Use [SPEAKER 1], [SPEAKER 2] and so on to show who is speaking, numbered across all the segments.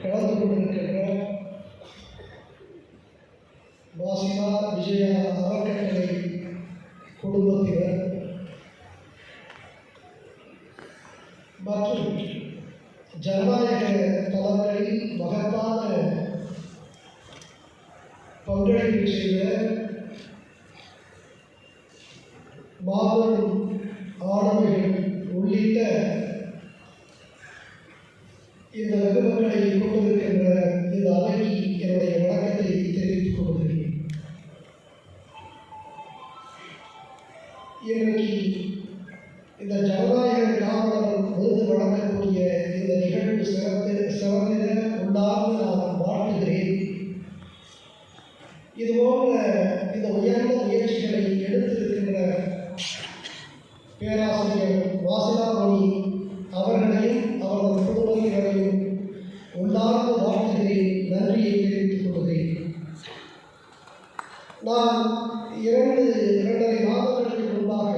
[SPEAKER 1] கலந்து கொண்டிருக்கின்ற வாசிமா விஜயா அறக்கட்டளை குடும்பத்தினர் மற்றும் ஜனநாயக தளங்களில் மகத்தான பங்களிப்பு செய்த மாபெரும் ஆளுமைகள் இந்த வெகுமக்களை கொண்டிருக்கின்ற இந்த அவைக்கு என்னுடைய வணக்கத்தை தெரிவித்துக் கொள்கிறேன். இன்றைக்கு இந்த ஜனநாயக காவலர் விருது வழங்கக்கூடிய இந்த நிகழ்வு சிறந்த சிறந்திட உண்டாக நான் வாழ்க்கை நான் இரண்டு இரண்டரை மாதங்களுக்கு முன்பாக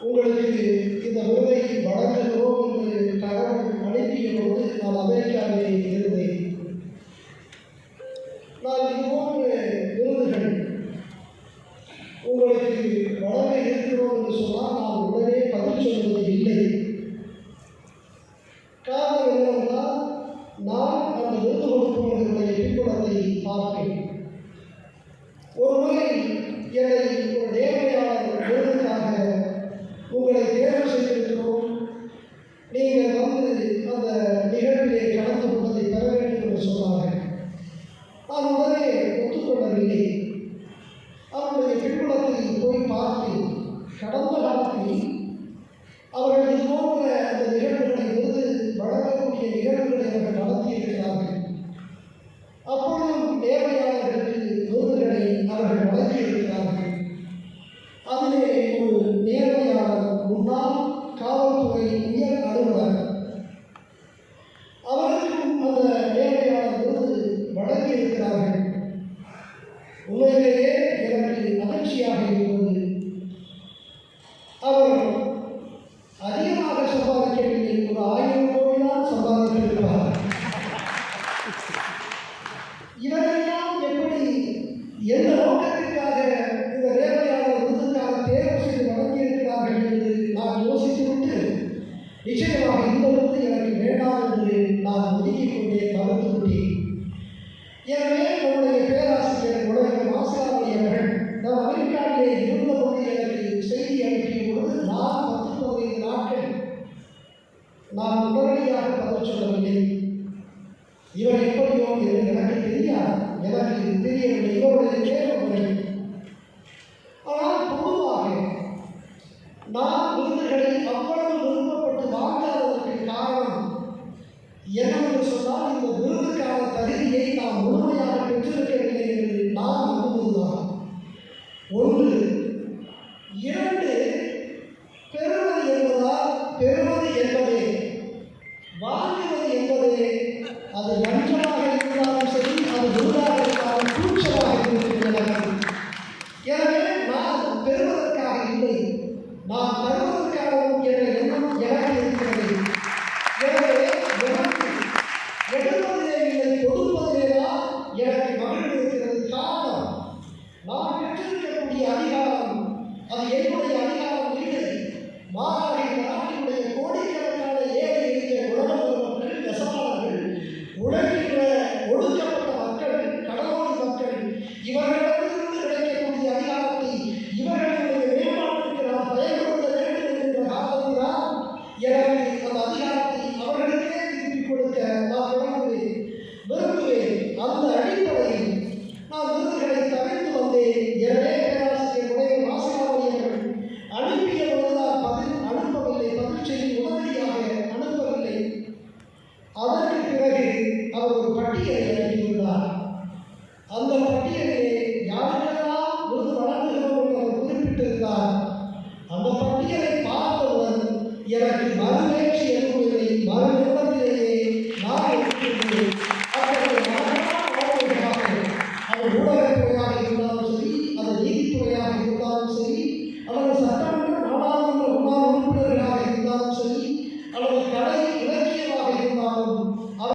[SPEAKER 1] உங்களுக்கு இந்த விருதை வழங்குகிறோம் என்று தகவல் அனுப்பிய போது நீங்கள் வந்து அந்த நிகழ்விலே கலந்து கொண்டதை பெற வேண்டும் என்று சொன்னார்கள். நான் உடனே ஒத்துக்கொள்ளவில்லை. அவருடைய பின்புலத்தை போய் பார்த்து கடந்த காலத்தில் அவர்கள் இதுபோன்ற அந்த நிகழ்வுகளை வந்து வழங்கக்கூடிய நிகழ்வுகளை அவர்கள் நடத்தியிருக்கிறார்கள். எனக்கு மகிழ்ச்சியாக உலக மாசிலாமணி அவர்கள் நான் அமெரிக்காவிலே இருந்தபோது எனக்கு செய்தி அனுப்பிய பொழுது நான் பத்து பதினைந்து நாட்கள் நான் உடனடியாக பதில் சொல்லவில்லை. இவர் எப்படியோ என்று எனக்கு தெரியாது. எனக்கு இது தெரியவில்லை. இவருடைய தேர்வுமுறை ஆனால் பொதுவாக நான் விருதுகளை அவ்வளவு விரும்பப்பட்டு வாங்காததற்கு காரணம் என்னவென்று சொன்னால் இந்த விருதுக்கான தகுதி Geld